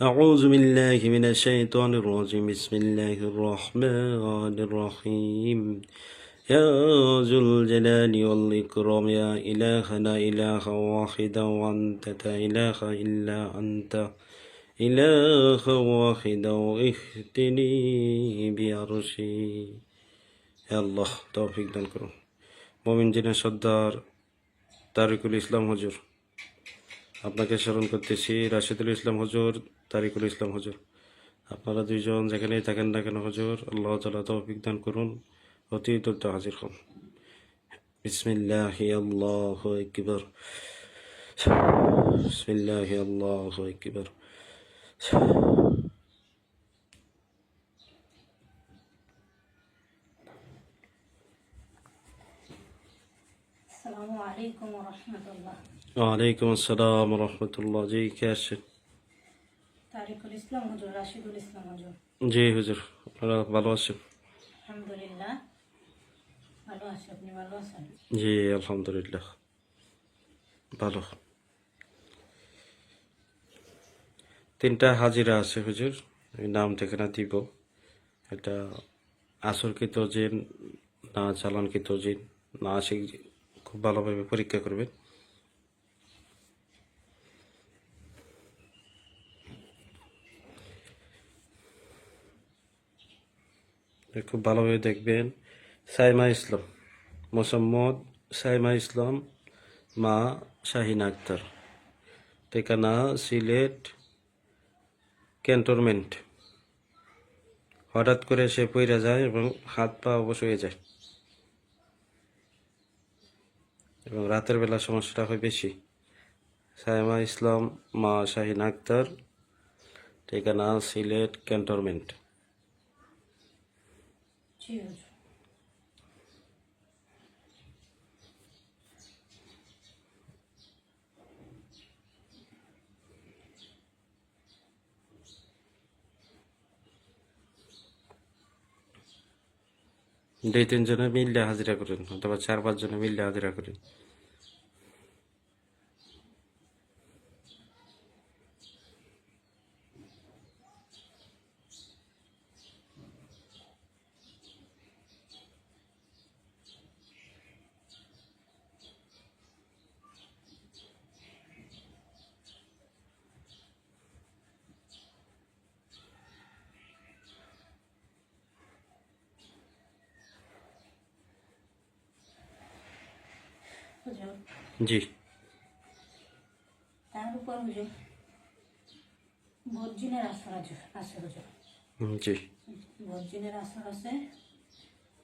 أعوذ بالله من الشيطان الرجيم بسم الله الرحمن الرحيم يا ذو الجلال والإكرام يا إله لا إله واحد وأنت لا إله إلا أنت إله واحد واهدني بعرشي يا الله توفيق দান করুন মমিন জিনের সর্দার তারিকুল ইসলাম হুজুর আপনাকে স্মরণ করতেছি রাশিদুল ইসলাম হুজুর তারিকুল ইসলাম হুজুর আপনারা দুইজন যেখানেই থাকেন না কেন হুজুর আল্লাহ তালা তৌফিক দান করুন অতি দ্রুত হাজির হন বিসমিল্লাহ আল্লাহ একবার বিসমিল্লাহ আল্লাহ একবার السلام عليكم ورحمة الله ওয়ালাইকুম আসসালাম রহমতুল্লাহ জি কে আসছেন তারিকুল ইসলাম হুজুর রাশিদুল ইসলাম হুজুর। জি হুজুর আপনারা ভালো আছেন? আলহামদুলিল্লাহ ভালো আছি আপনি ভালো আছেন? জি আলহামদুলিল্লাহ ভালো। তিনটা হাজিরা আছে হুজুর নাম ঠিকানা দিব। একটা আসরকৃত জিন না চালানকৃত জিন না আসে খুব ভালোভাবে পরীক্ষা করবেন। খুব ভালোভাবে দেখবেন। সাইমা ইসলাম, মোসাম্মদ সাইমা ইসলাম, মা শাহিন আক্তার। ঠিকানা সিলেট ক্যান্টনমেন্ট। হঠাৎ করে সে পইরা যায় এবং হাত পা অবশ হয়ে যায়। এবং রাতের বেলা সমস্যাটা হয় বেশি। সাইমা ইসলাম, মা শাহিন আক্তার। ঠিকানা সিলেট ক্যান্টনমেন্ট। হুজুর দুই তিনজনে মিললে হাজিরা করেন অথবা চার পাঁচজনে মিললে হাজিরা করেন। হুজুর জি। তার উপর হুজুর বর্জিনের আসর আছে হুজুর জি। বর্জিনের আসর আছে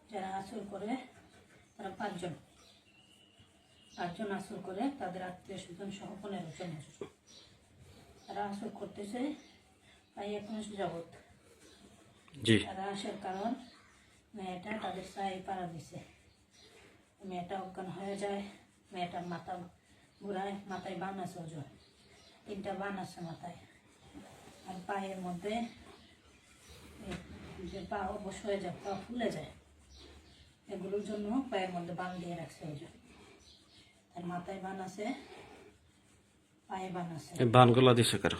যারা আসর করে তারা পাঁচজন। পাঁচজন আসর করে তাদের আত্মীয় স্বজন সহ পনেরো জন তারা আসর করতেছে প্রায় এক মাস জি। তারা আসার কারণ মেয়েটা তাদের সাই পাড়া দিছে। মেয়েটা অজ্ঞান হয়ে যায়। মেয়েটার মাথা ঘুরায় মাথায় বান আছে ওজন তিনটা বান আছে মাথায়। আর পায়ের মধ্যে যে পা অবশ হয়ে যায় পা ফুলে যায়। এগুলোর জন্য পায়ের মধ্যে বান দিয়ে রাখছে ওজন আর মাথায় বান আছে পায়ে বান আছে। বানগুলা দিছে কারও?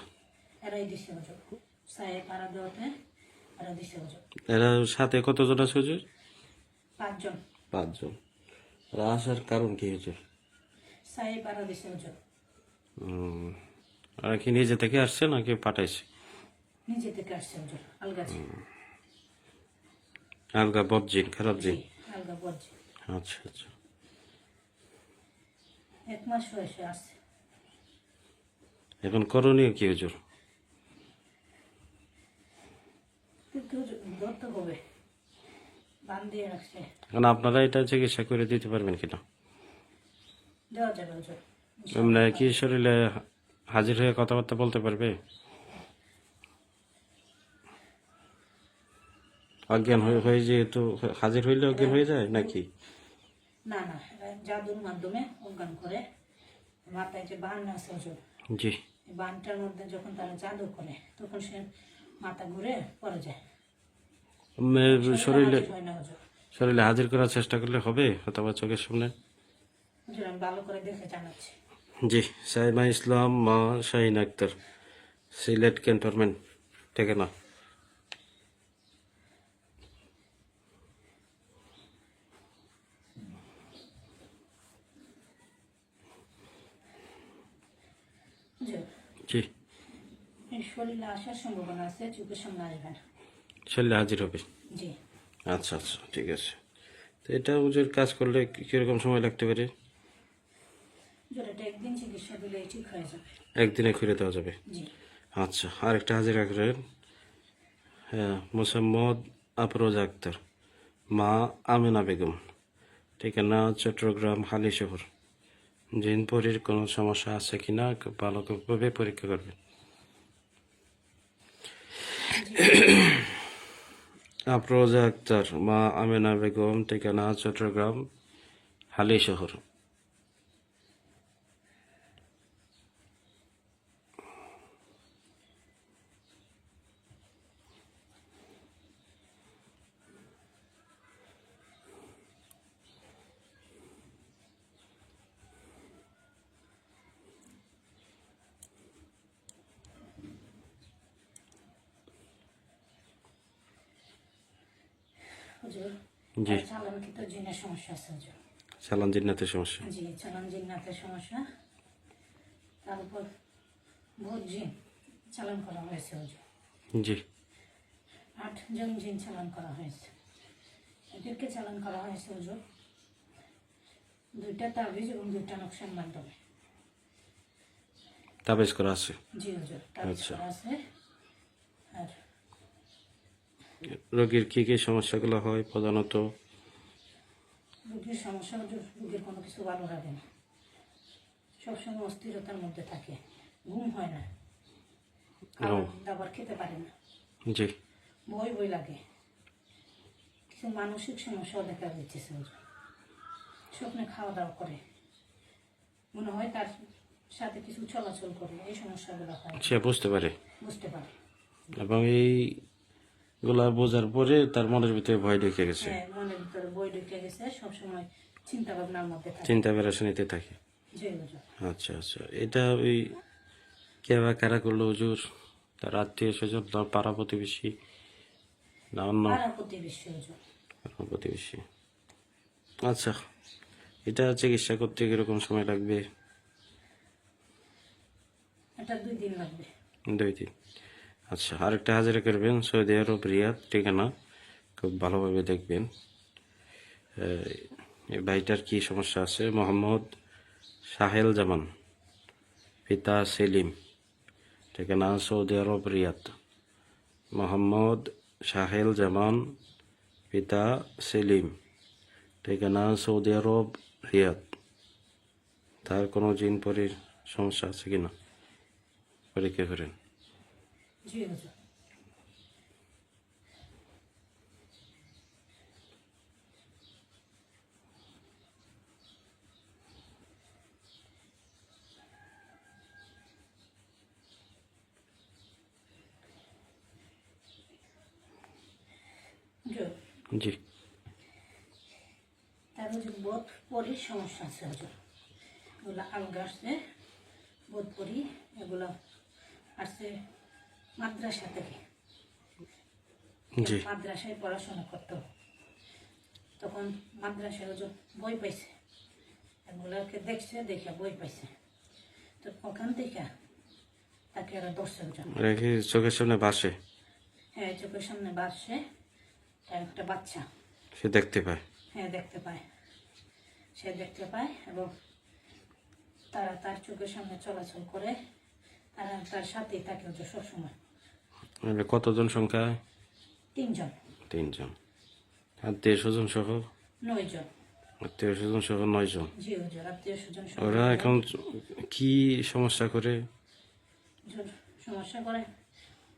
এরাই দিছে ওজন সায়ে পাড়া দেওয়াতে এরা দিছে ওজন এরা সাথে কতজন আছে হুজুর পাঁচজন। পাঁচজন। এরা আসার কারণ কি হয়েছে? দিছে ওজন আর কি নিজে থেকে আসছে নাকি পাঠাইছে? নিজে থেকে আসছে ওজন আলগা খারাপ জিন। আলগা আচ্ছা আচ্ছা। এক মাস হয়েছে আসছে। এখন করণীয় কি হুজুর ধরতে হবে। বান দিয়ে রাখছে। এখন আপনারা এটা চিকিৎসা করে দিতে পারবেন কিনা? ওজন এমনি কি শরীরে হাজির হয়ে কথাবার্তা বলতে পারবে? অজ্ঞান হয়ে হয়ে যেহেতু হাজির হইলে অজ্ঞান হয়ে যায় নাকি? না না জাদুর মাধ্যমে অজ্ঞান করে। মাথায় যে বান আছে ওজন জি। এই বানটার মধ্যে যখন তারা জাদু করে তখন সে মাথা ঘুরে পড়ে যায়। শরীরে শরীরে হাজির করার চেষ্টা করলে হবে অথবা চোখের সামনে? ভালো করে দেখে জানাচ্ছি। জি সাইমা ইসলাম মা শাহিন আক্তার সিলেট ক্যান্টনমেন্ট থেকে না। জি। এই শরীরে আসার সম্ভাবনা আছে চোখের সামনে আসবে না। হাজির হবে? জি। আচ্ছা আচ্ছা ঠিক আছে। তো এটা হুজুর কাজ করলে কীরকম সময় লাগতে পারে? একদিন চিকিৎসা দিলে ঠিক হয়ে যাবে। একদিনে খুলে দেওয়া যাবে? আচ্ছা আরেকটা হাজির রাখলেন হ্যাঁ মোসাম্মদ আফরোজ আক্তার মা আমিনা বেগম ঠিকানা চট্টগ্রাম হালি শহর। জিনপুরীর কোনো সমস্যা আছে কিনা ভালোভাবে পরীক্ষা করবেন আফরোজা আক্তার মা আমিনা বেগম ঠিকানা চট্টগ্রাম হালি হুজুর জি। চালানকৃত জিনের সমস্যা আছে হুজুর সালান জিন্নাতের সমস্যা। জি চালান জিন্নাতের সমস্যা। তার উপর জিন চালান করা হয়েছে হুজুর জি। আটজন জিন চালান করা হয়েছে। এদেরকে চালান করা হয়েছে হুজুর দুইটা তাবিজ এবং দুইটা নকশার মাধ্যমে। তাবেজ করা আছে? জি হুজুর তাবিজ আচ্ছা। করা আছে। আর রোগীর কি কি সমস্যাগুলো হয় প্রধানত? রোগীর সমস্যা রোগীর কোনো কিছু ভালো লাগে না। সবসময় অস্থিরতার মধ্যে থাকে। ঘুম হয় না। দাবার খেতে পারে না। জি। বই বই লাগে। কিছু মানসিক সমস্যাও দেখা দিচ্ছে হুজুর স্বপ্নে খাওয়া দাওয়া করে। মনে হয় তার সাথে কিছু চলাচল করে। এই সমস্যাগুলো হয়। সে বুঝতে পারে। বুঝতে পারে। এবং এইগুলা বোঝার পরে তার মনের ভিতরে ভয় ঢুকে গেছে। হ্যাঁ মনের ভিতরে বই ঢুকে গেছে সবসময় চিন্তা ভাবনার মধ্যে থাকে। চিন্তা বেড়াশানিতে থাকে। আচ্ছা আচ্ছা। এটা ওই কে বা কারা করল হুজুর? তার আত্মীয় স্বজন তার পাড়া প্রতিবেশী না অন্য? পাড়া প্রতিবেশী। আচ্ছা এটা চিকিৎসা করতে কীরকম সময় লাগবে? এটা দুই দিন লাগবে। দুই দিন। আচ্ছা আরেকটা হাজিরা করবেন সৌদি আরব রিয়াদ, ঠিকানা খুব ভালোভাবে দেখবেন। এই ভাইটার কি সমস্যা আছে? মোহাম্মদ সাহেল জামান, পিতা সেলিম, ঠিকানা Saudi Arabia Riyadh. Mohammad Sahel Zaman, পিতা সেলিম, ঠিকানা সৌদি আরব রিয়াদ। তার কোনো জিন পরির সমস্যা আছে কিনা? পরীক্ষা করেন। জি। তার হুজুর বোধ পরির সমস্যা আছে হুজুর এগুলো আলগা আসছে। বোধ পরি এগুলো আসছে। মাদ্রাসা থেকে। মাদ্রাসায় পড়াশোনা করতো। তখন মাদ্রাসায় হুজুর বই পাইছে এগুলোকে দেখছে দেখে বই পাইছে। তো ওখান থেকে তাকে এরা ধরছে হুজুর রেখে চোখের সামনে ভাসে হ্যাঁ চোখের সামনে বাসছে তার একটা বাচ্চা। সে দেখতে পায়। হ্যাঁ দেখতে পায়। সে দেখতে পায় এবং তারা তার চোখের সামনে চলাচল করে আর তার সাথেই থাকে হচ্ছে সবসময়। মানে কতজন সংখ্যা? তিনজন। তিনজন। আত্মীয় স্বজন সহ? নয় জন আত্মীয় স্বজন সহ নয় জন জি হুজুর আত্মীয় স্বজন ওরা এখন কি সমস্যা করে? সমস্যা করে?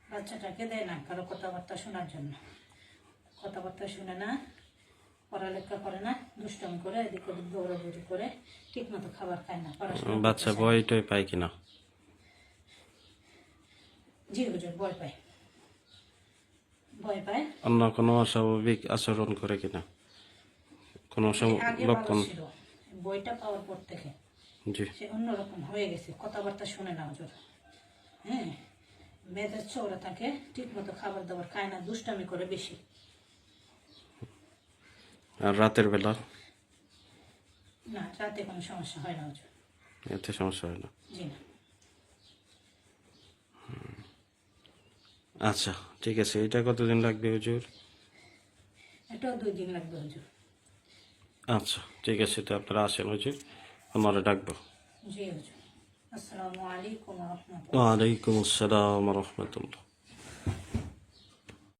বাচ্চাটাকে দেয় না কারও কথাবার্তা শোনার জন্য। কথাবার্তা শুনে না পড়ালেখা করে না দুষ্টমি করে এদিক ওদিক দৌড়াদৌড়ি করে ঠিক মতো খাবার খায় না বাচ্চা ভয় টয় পায় কিনা? জি ভয় পায়। ভয় পায়। অন্য কোনো অস্বাভাবিক আচরণ করে কিনা? কোনো লক্ষণ? বইটা পাওয়ার পর থেকে সে অন্যরকম হয়ে গেছে। কথাবার্তা শুনে না হ্যাঁ? মেয়েদের চোরা থাকে ঠিক মতো খাবার দাবার খায় না দুষ্টামি করে বেশি। আর রাতের বেলা? না রাতে কোনো সমস্যা হয় না হুজুর এতে সমস্যা হয় না। জি না। আচ্ছা ঠিক আছে। এটা কতদিন লাগবে হুজুর? এটাও দুই দিন লাগবে হুজুর। আচ্ছা ঠিক আছে তো আপনারা আসেন হুজুর। আমরা ডাকবো। জি হুজুর। আসসালামু আলাইকুম রহমতুল্লাহ। ওয়ালাইকুম আসসালাম রহমতুল্লাহ।